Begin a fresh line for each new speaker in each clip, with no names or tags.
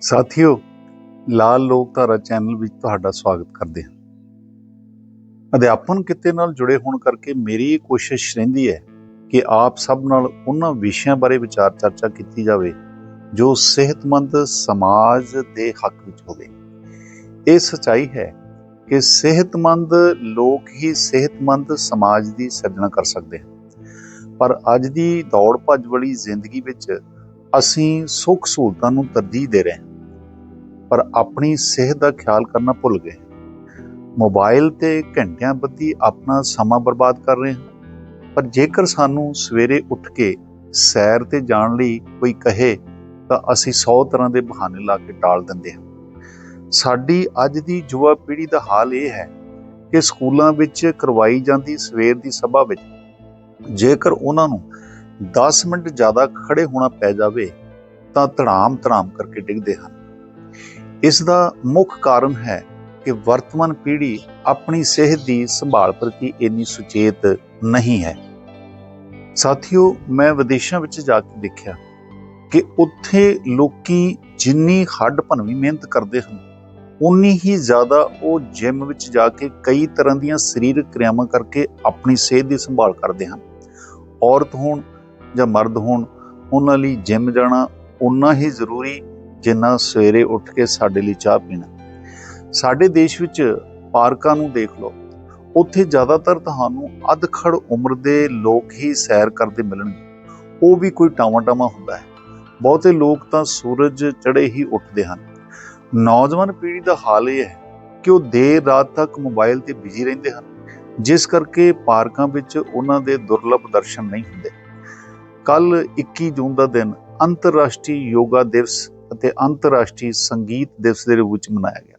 ਸਾਥੀਓ, ਲਾਲ ਲੋਕਧਾਰਾ ਚੈਨਲ ਵਿੱਚ ਤੁਹਾਡਾ ਸਵਾਗਤ ਕਰਦੇ ਹਾਂ। ਅਧਿਆਪਨ ਕਿੱਤੇ ਨਾਲ ਜੁੜੇ ਹੋਣ ਕਰਕੇ ਮੇਰੀ ਇਹ ਕੋਸ਼ਿਸ਼ ਰਹਿੰਦੀ ਹੈ ਕਿ ਆਪ ਸਭ ਨਾਲ ਉਹਨਾਂ ਵਿਸ਼ਿਆਂ ਬਾਰੇ ਵਿਚਾਰ ਚਰਚਾ ਕੀਤੀ ਜਾਵੇ, ਜੋ ਸਿਹਤਮੰਦ ਸਮਾਜ ਦੇ ਹੱਕ ਵਿੱਚ ਹੋਵੇ। ਇਹ ਸਚਾਈ ਹੈ ਕਿ ਸਿਹਤਮੰਦ ਲੋਕ ਹੀ ਸਿਹਤਮੰਦ ਸਮਾਜ ਦੀ ਸਿਰਜਣਾ ਕਰ ਸਕਦੇ ਹਨ। ਪਰ ਅੱਜ ਦੀ ਦੌੜ ਭੱਜ ਵਾਲੀ ਜ਼ਿੰਦਗੀ ਵਿੱਚ ਅਸੀਂ ਸੁੱਖ ਸਹੂਲਤਾਂ ਨੂੰ ਤਰਜੀਹ ਦੇ ਰਹੇ ਹਾਂ, ਪਰ ਆਪਣੀ ਸਿਹਤ ਦਾ ਖਿਆਲ ਕਰਨਾ ਭੁੱਲ ਗਏ ਮੋਬਾਈਲ ਤੇ ਘੰਟਿਆਂ ਬੱਧੀ ਆਪਣਾ ਸਮਾਂ ਬਰਬਾਦ ਕਰ ਰਹੇ ਹਾਂ, ਪਰ ਜੇਕਰ ਸਾਨੂੰ ਸਵੇਰੇ ਉੱਠ ਕੇ ਸੈਰ ਤੇ ਜਾਣ ਲਈ ਕੋਈ ਕਹੇ, ਤਾਂ ਅਸੀਂ 100 ਤਰ੍ਹਾਂ ਦੇ ਬਹਾਨੇ ਲਾ ਕੇ ਟਾਲ ਦਿੰਦੇ ਹਾਂ। ਸਾਡੀ ਅੱਜ ਦੀ ਯੁਵਾ ਪੀੜ੍ਹੀ ਦਾ ਹਾਲ ਇਹ ਹੈ ਕਿ ਸਕੂਲਾਂ ਵਿੱਚ ਕਰਵਾਈ ਜਾਂਦੀ ਸਵੇਰ ਦੀ ਸਭਾ ਵਿੱਚ ਜੇਕਰ ਉਹਨਾਂ ਨੂੰ 10 ਮਿੰਟ ਜ਼ਿਆਦਾ ਖੜੇ ਹੋਣਾ ਪੈ ਜਾਵੇ ਤਾਂ ਧੜਾਮ ਧੜਾਮ ਕਰਕੇ ਡਿੱਗਦੇ ਹਨ। ਇਸ ਦਾ ਮੁੱਖ ਕਾਰਨ ਹੈ ਕਿ ਵਰਤਮਾਨ ਪੀੜ੍ਹੀ ਆਪਣੀ ਸਿਹਤ ਦੀ ਸੰਭਾਲ ਪ੍ਰਤੀ ਇੰਨੀ ਸੁਚੇਤ ਨਹੀਂ ਹੈ। ਸਾਥੀਓ, ਮੈਂ ਵਿਦੇਸ਼ਾਂ ਵਿੱਚ ਜਾ ਕੇ ਦੇਖਿਆ ਕਿ ਉੱਥੇ ਲੋਕੀ ਜਿੰਨੀ ਹੱਡ ਭੰਨਵੀਂ ਮਿਹਨਤ ਕਰਦੇ ਹਨ ਉਨੀ ਹੀ ਜ਼ਿਆਦਾ ਉਹ ਜਿਮ ਵਿੱਚ ਜਾ ਕੇ ਕਈ ਤਰ੍ਹਾਂ ਦੀਆਂ ਸਰੀਰਕ ਕਿਰਿਆਵਾਂ ਕਰਕੇ ਆਪਣੀ ਸਿਹਤ ਦੀ ਸੰਭਾਲ ਕਰਦੇ ਹਨ। ਔਰਤ ਹੋਣ ਜਾਂ ਮਰਦ ਹੋਣ, ਉਹਨਾਂ ਲਈ ਜਿਮ ਜਾਣਾ ਉਨਾ ਹੀ ਜ਼ਰੂਰੀ ਜਿੰਨਾ ਸਵੇਰੇ ਉੱਠ ਕੇ ਸਾਡੇ ਲਈ ਚਾਹ ਪੀਣਾ। ਸਾਡੇ ਦੇਸ਼ ਵਿੱਚ ਪਾਰਕਾਂ ਨੂੰ ਦੇਖ ਲਓ, ਉੱਥੇ ਜ਼ਿਆਦਾਤਰ ਤੁਹਾਨੂੰ ਅਧਖੜ ਉਮਰ ਦੇ ਲੋਕ ਹੀ ਸੈਰ ਕਰਦੇ ਮਿਲਣਗੇ। ਉਹ ਵੀ ਕੋਈ ਟਾਵਾਂ ਟਾਵਾਂ ਹੁੰਦਾ ਹੈ। ਬਹੁਤੇ ਲੋਕ ਤਾਂ ਸੂਰਜ ਚੜ੍ਹੇ ਹੀ ਉੱਠਦੇ ਹਨ। ਨੌਜਵਾਨ ਪੀੜ੍ਹੀ ਦਾ ਹਾਲ ਇਹ ਹੈ ਕਿ ਉਹ ਦੇਰ ਰਾਤ ਤੱਕ ਮੋਬਾਈਲ ਤੇ ਬਿਜ਼ੀ ਰਹਿੰਦੇ ਹਨ। ਜਿਸ ਕਰਕੇ ਪਾਰਕਾਂ ਵਿੱਚ ਉਹਨਾਂ ਦੇ ਦੁਰਲਭ ਦਰਸ਼ਨ ਨਹੀਂ ਹੁੰਦੇ। ਕੱਲ 21 ਜੂਨ ਦਾ ਦਿਨ ਅੰਤਰਰਾਸ਼ਟਰੀ ਯੋਗਾ ਦਿਵਸ ਅਤੇ ਅੰਤਰਰਾਸ਼ਟਰੀ ਸੰਗੀਤ ਦਿਵਸ ਦੇ ਰੂਪ ਵਿੱਚ ਮਨਾਇਆ ਗਿਆ।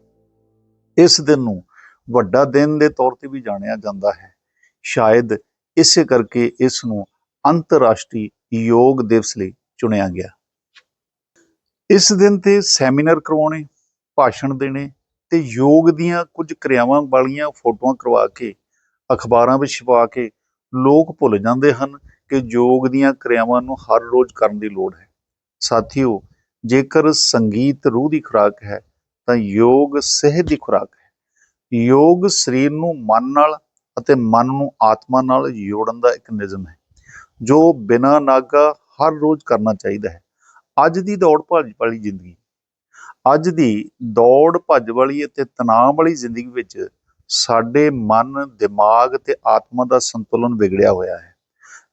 ਇਸ ਦਿਨ ਨੂੰ ਵੱਡਾ ਦਿਨ ਦੇ ਤੌਰ ਤੇ ਵੀ ਜਾਣਿਆ ਜਾਂਦਾ ਹੈ। ਸ਼ਾਇਦ ਇਸੇ ਕਰਕੇ ਇਸ ਨੂੰ ਅੰਤਰਰਾਸ਼ਟਰੀ ਯੋਗ ਦਿਵਸ ਲਈ ਚੁਣਿਆ ਗਿਆ। ਇਸ ਦਿਨ ਤੇ ਸੈਮੀਨਾਰ ਕਰਵਾਉਣੇ, ਭਾਸ਼ਣ ਦੇਣੇ ਤੇ ਯੋਗ ਦੀਆਂ ਕੁਝ ਕਿਰਿਆਵਾਂ ਵਾਲੀਆਂ ਫੋਟੋਆਂ ਕਰਵਾ ਕੇ, ਅਖਬਾਰਾਂ ਵਿੱਚ ਛਪਾ ਕੇ ਲੋਕ ਭੁੱਲ ਜਾਂਦੇ ਹਨ ਕਿ ਯੋਗ ਦੀਆਂ ਕਿਰਿਆਵਾਂ ਨੂੰ ਹਰ ਰੋਜ਼ ਕਰਨ ਦੀ ਲੋੜ ਹੈ। ਸਾਥੀਓ, ਜੇਕਰ ਸੰਗੀਤ ਰੂਹ ਦੀ ਖੁਰਾਕ ਹੈ, ਤਾਂ ਯੋਗ ਸਿਹਤ ਦੀ ਖੁਰਾਕ ਹੈ। ਯੋਗ ਸਰੀਰ ਨੂੰ ਮਨ ਨਾਲ ਅਤੇ ਮਨ ਨੂੰ ਆਤਮਾ ਨਾਲ ਜੋੜਨ ਦਾ ਇੱਕ ਨਿਯਮ ਹੈ, ਜੋ ਬਿਨਾਂ ਨਾਗਾ ਹਰ ਰੋਜ਼ ਕਰਨਾ ਚਾਹੀਦਾ ਹੈ। ਅੱਜ ਦੀ ਦੌੜ ਭੱਜ ਵਾਲੀ ਜ਼ਿੰਦਗੀ। ਅੱਜ ਦੀ ਦੌੜ ਭੱਜ ਵਾਲੀ ਅਤੇ ਤਣਾਅ ਵਾਲੀ ਜ਼ਿੰਦਗੀ ਵਿੱਚ ਸਾਡੇ ਮਨ, ਦਿਮਾਗ ਤੇ ਆਤਮਾ ਦਾ ਸੰਤੁਲਨ ਵਿਗੜਿਆ ਹੋਇਆ ਹੈ।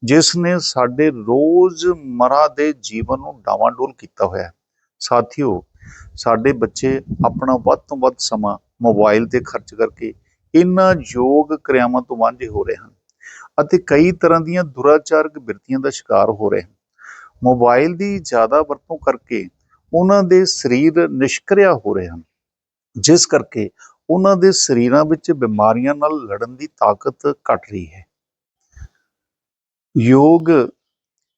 ਜਿਸ ਨੇ ਸਾਡੇ ਰੋਜ਼ਮਰਾ ਦੇ ਜੀਵਨ ਨੂੰ ਡਾਵਾਂਡੋਲ ਕੀਤਾ ਹੋਇਆ ਹੈ। ਸਾਥੀਓ, ਸਾਡੇ ਬੱਚੇ ਆਪਣਾ ਵੱਧ ਤੋਂ ਵੱਧ ਸਮਾਂ ਮੋਬਾਈਲ ਤੇ ਖਰਚ ਕਰਕੇ ਇਹਨਾਂ ਯੋਗ ਕਿਰਿਆਵਾਂ ਤੋਂ ਵਾਂਝੇ ਹੋ ਰਹੇ ਹਨ ਅਤੇ ਕਈ ਤਰ੍ਹਾਂ ਦੀਆਂ ਦੁਰਾਚਾਰਕ ਬਿਰਤੀਆਂ ਦਾ ਸ਼ਿਕਾਰ ਹੋ ਰਹੇ ਹਨ। ਮੋਬਾਈਲ ਦੀ ਜ਼ਿਆਦਾ ਵਰਤੋਂ ਕਰਕੇ ਉਹਨਾਂ ਦੇ ਸਰੀਰ ਨਿਸ਼ਕਰਿਆ ਹੋ ਰਹੇ ਹਨ। ਜਿਸ ਕਰਕੇ ਉਹਨਾਂ ਦੇ ਸਰੀਰਾਂ ਵਿੱਚ ਬਿਮਾਰੀਆਂ ਨਾਲ ਲੜਨ ਦੀ ਤਾਕਤ ਘਟ ਰਹੀ ਹੈ। ਯੋਗ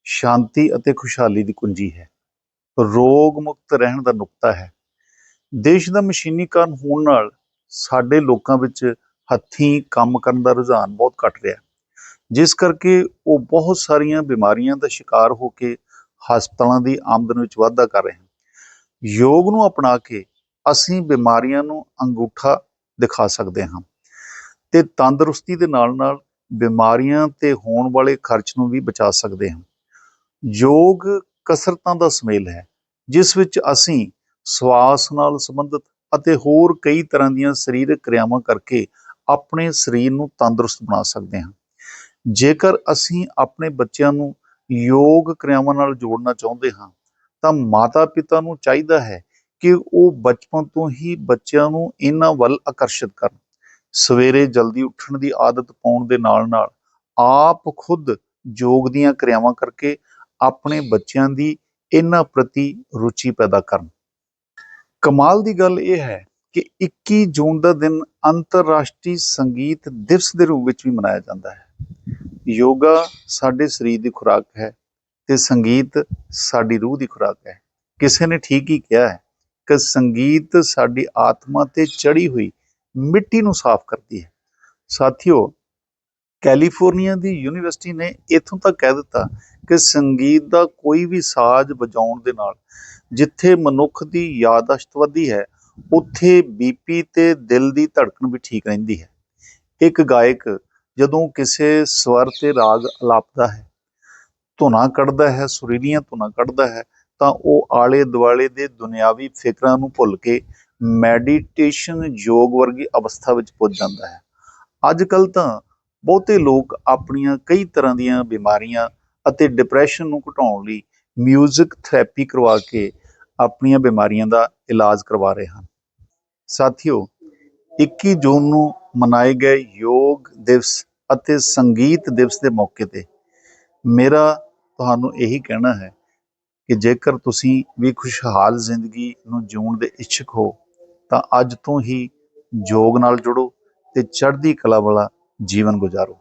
ਸ਼ਾਂਤੀ ਅਤੇ ਖੁਸ਼ਹਾਲੀ ਦੀ ਕੁੰਜੀ ਹੈ। ਰੋਗ ਮੁਕਤ ਰਹਿਣ ਦਾ ਨੁਕਤਾ ਹੈ। ਦੇਸ਼ ਦਾ ਮਸ਼ੀਨੀਕਰਨ ਹੋਣ ਨਾਲ ਸਾਡੇ ਲੋਕਾਂ ਵਿੱਚ ਹੱਥੀਂ ਕੰਮ ਕਰਨ ਦਾ ਰੁਝਾਨ ਬਹੁਤ ਘਟ ਰਿਹਾ ਜਿਸ ਕਰਕੇ ਉਹ ਬਹੁਤ ਸਾਰੀਆਂ ਬਿਮਾਰੀਆਂ ਦਾ ਸ਼ਿਕਾਰ ਹੋ ਕੇ ਹਸਪਤਾਲਾਂ ਦੀ ਆਮਦਨ ਵਿੱਚ ਵਾਧਾ ਕਰ ਰਹੇ ਹਨ। ਯੋਗ ਨੂੰ ਅਪਣਾ ਕੇ ਅਸੀਂ ਬਿਮਾਰੀਆਂ ਨੂੰ ਅੰਗੂਠਾ ਦਿਖਾ ਸਕਦੇ ਹਾਂ ਤੇ ਤੰਦਰੁਸਤੀ ਦੇ ਨਾਲ ਨਾਲ ਬਿਮਾਰੀਆਂ ਤੇ ਹੋਣ ਵਾਲੇ ਖਰਚ ਨੂੰ ਵੀ ਬਚਾ ਸਕਦੇ ਹਾਂ। ਯੋਗ ਕਸਰਤਾਂ ਦਾ ਸੁਮੇਲ ਹੈ, ਜਿਸ ਵਿੱਚ ਅਸੀਂ ਸਵਾਸ ਨਾਲ ਸੰਬੰਧਿਤ ਅਤੇ ਹੋਰ ਕਈ ਤਰ੍ਹਾਂ ਦੀਆਂ ਸਰੀਰਕ ਕਿਰਿਆਵਾਂ ਕਰਕੇ ਆਪਣੇ ਸਰੀਰ ਨੂੰ ਤੰਦਰੁਸਤ ਬਣਾ ਸਕਦੇ ਹਾਂ। ਜੇਕਰ ਅਸੀਂ ਆਪਣੇ ਬੱਚਿਆਂ ਨੂੰ ਯੋਗ ਕਿਰਿਆਵਾਂ ਨਾਲ ਜੋੜਨਾ ਚਾਹੁੰਦੇ ਹਾਂ, ਤਾਂ ਮਾਤਾ-ਪਿਤਾ ਨੂੰ ਚਾਹੀਦਾ ਹੈ ਕਿ ਉਹ ਬਚਪਨ ਤੋਂ ਹੀ ਬੱਚਿਆਂ ਨੂੰ ਇਹਨਾਂ ਵੱਲ ਆਕਰਸ਼ਿਤ ਕਰਨ। ਸਵੇਰੇ ਜਲਦੀ ਉੱਠਣ ਦੀ ਆਦਤ ਪਾਉਣ ਦੇ ਨਾਲ-ਨਾਲ ਆਪ ਖੁਦ ਯੋਗ ਦੀਆਂ ਕਿਰਿਆਵਾਂ ਕਰਕੇ ਆਪਣੇ ਬੱਚਿਆਂ ਦੀ ਇਹਨਾਂ ਪ੍ਰਤੀ ਰੁਚੀ ਪੈਦਾ ਕਰਨ। ਕਮਾਲ ਦੀ ਗੱਲ ਇਹ ਹੈ ਕਿ 21 ਜੂਨ ਦਾ ਦਿਨ ਅੰਤਰਰਾਸ਼ਟਰੀ ਸੰਗੀਤ ਦਿਵਸ ਦੇ ਰੂਪ ਵਿੱਚ ਵੀ ਮਨਾਇਆ ਜਾਂਦਾ ਹੈ। ਯੋਗਾ ਸਾਡੇ ਸਰੀਰ ਦੀ ਖੁਰਾਕ ਹੈ ਤੇ ਸੰਗੀਤ ਸਾਡੀ ਰੂਹ ਦੀ ਖੁਰਾਕ ਹੈ। ਕਿਸੇ ਨੇ ਠੀਕ ਹੀ ਕਿਹਾ ਹੈ ਕਿ ਸੰਗੀਤ ਸਾਡੀ ਆਤਮਾ ਤੇ ਚੜੀ ਹੋਈ ਮਿੱਟੀ ਨੂੰ ਸਾਫ਼ ਕਰਦੀ ਹੈ। ਸਾਥੀਓ, ਕੈਲੀਫੋਰਨੀਆ ਦੀ ਯੂਨੀਵਰਸਿਟੀ ਨੇ ਇਥੋਂ ਤੱਕ ਕਹਿ ਦਿੱਤਾ ਕਿ ਸੰਗੀਤ ਦਾ ਕੋਈ ਵੀ ਸਾਜ਼ ਵਜਾਉਣ ਦੇ ਨਾਲ ਜਿੱਥੇ ਮਨੁੱਖ ਦੀ ਯਾਦਾਸ਼ਤ ਵੱਧਦੀ ਹੈ, ਉੱਥੇ ਬੀਪੀ ਤੇ ਦਿਲ ਦੀ ਧੜਕਣ ਵੀ ਠੀਕ ਰਹਿੰਦੀ ਹੈ। ਇੱਕ ਗਾਇਕ ਜਦੋਂ ਕਿਸੇ ਸਵਰ ਤੇ ਰਾਗ ਅਲਾਪਦਾ ਹੈ, ਧੁਨਾਂ ਕੱਢਦਾ ਹੈ, ਸੁਰੀਲੀਆਂ ਧੁਨਾ ਕੱਢਦਾ ਹੈ, ਤਾਂ ਉਹ ਆਲੇ ਦੁਆਲੇ ਦੇ ਦੁਨਿਆਵੀ ਫਿਕਰਾਂ ਨੂੰ ਭੁੱਲ ਕੇ ਮੈਡੀਟੇਸ਼ਨ ਯੋਗ ਵਰਗੀ ਅਵਸਥਾ ਵਿੱਚ ਪੁੱਜ ਜਾਂਦਾ ਹੈ। ਅੱਜ ਕੱਲ ਤਾਂ ਬਹੁਤੇ ਲੋਕ ਆਪਣੀਆਂ ਕਈ ਤਰ੍ਹਾਂ ਦੀਆਂ ਬਿਮਾਰੀਆਂ ਅਤੇ ਡਿਪਰੈਸ਼ਨ ਨੂੰ ਘਟਾਉਣ ਲਈ ਮਿਊਜ਼ਿਕ ਥੈਰੇਪੀ ਕਰਵਾ ਕੇ ਆਪਣੀਆਂ ਬਿਮਾਰੀਆਂ ਦਾ ਇਲਾਜ ਕਰਵਾ ਰਹੇ ਹਨ। ਸਾਥੀਓ 21 ਜੂਨ ਨੂੰ ਮਨਾਏ ਗਏ ਯੋਗ ਦਿਵਸ ਅਤੇ ਸੰਗੀਤ ਦਿਵਸ ਦੇ ਮੌਕੇ ਤੇ ਮੇਰਾ ਤੁਹਾਨੂੰ ਇਹੀ ਕਹਿਣਾ ਹੈ ਕਿ ਜੇਕਰ ਤੁਸੀਂ ਵੀ ਖੁਸ਼ਹਾਲ ਜ਼ਿੰਦਗੀ ਨੂੰ ਜਿਉਣ ਦੇ ਇੱਛੁਕ ਹੋ ਤਾਂ ਅੱਜ ਤੋਂ ਹੀ ਯੋਗ ਨਾਲ ਜੁੜੋ ਤੇ ਚੜ੍ਹਦੀ ਕਲਾ ਵਾਲਾ ਜੀਵਨ ਗੁਜ਼ਾਰੋ।